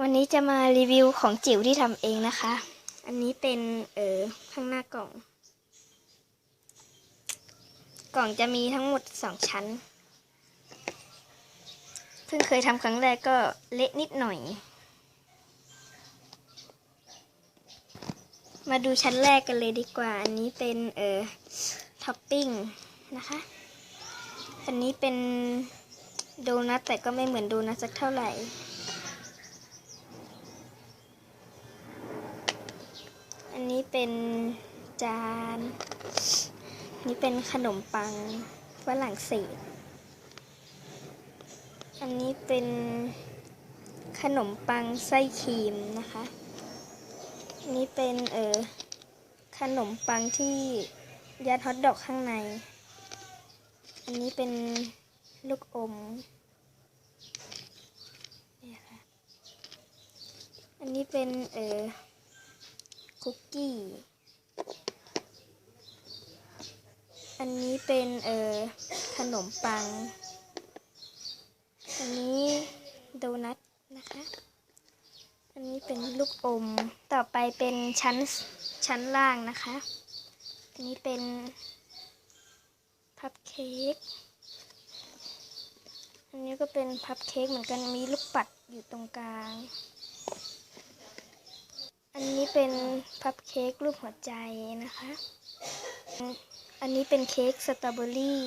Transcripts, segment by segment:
วันนี้จะมารีวิวของจิ๋วที่ทำเองนะคะ อันนี้เป็นเออข้างหน้ากล่อง กล่องจะมีทั้งหมดสองชั้น เพิ่งเคยทำครั้งแรกก็เละนิดหน่อย มาดูชั้นแรกกันเลยดีกว่า อันนี้เป็นเออท็อปปิ้งนะคะ อันนี้เป็นโดนัทแต่ก็ไม่เหมือนโดนัทสักเท่าไหร่ อันนี้ เป็นจาน นี่เป็นขนมปังฝรั่งเศส อันนี้เป็นขนมปังไส้ครีมนะคะนนี้เป็นเออขนมปังที่ยัดฮอทดอกข้างใน อันนี้เป็นลูกอมนี่ค่ะ อันนี้เป็นเออ คุกกี้ อันนี้เป็นเออขนมปัง อันนี้โดนัทนะคะ อันนี้เป็นลูกอม ต่อไปเป็นชั้นชั้นล่างนะคะ อันนี้เป็นพับเค้ก อันนี้ก็เป็นพับเค้กเหมือนกัน มีลูกปัดอยู่ตรงกลาง อันนี้เป็นพับเค้กรูปหัวใจนะคะ อันนี้เป็นเค้กสตรอเบอรี่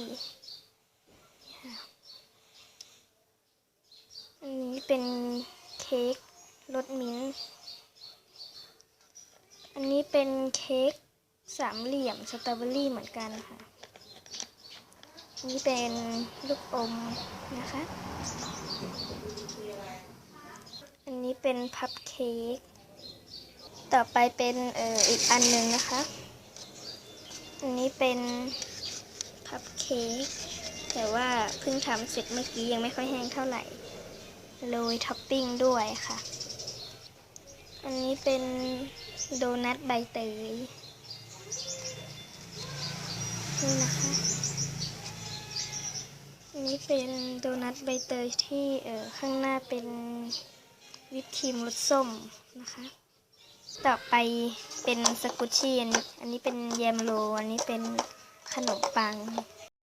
อันนี้เป็นเค้กรสมิ้นท์อันนี้เป็นเค้กสามเหลี่ยมสตรอเบอรี่เหมือนกันค่ะนนี้เป็นลูกอมนะคะ อันนี้เป็นพับเค้ก ต่อไปเป็นเอ่ออีกอันหนึ่งนะคะ อันนี้เป็นพับเค้กแต่ว่าเพิ่งทำเสร็จเมื่อกี้ยังไม่ค่อยแห้งเท่าไหร่โรยท็อปปิ้งด้วยค่ะ อันนี้เป็นโดนัทใบเตยนี่นะคะอันนี้เป็นโดนัทใบเตยที่เอ่อข้างหน้าเป็นวิปครีมรสส้มนะคะ ต่อไปเป็นสกุชชี่อันนี้อันนี้เป็นแยมโรอันนี้เป็นขนมปัง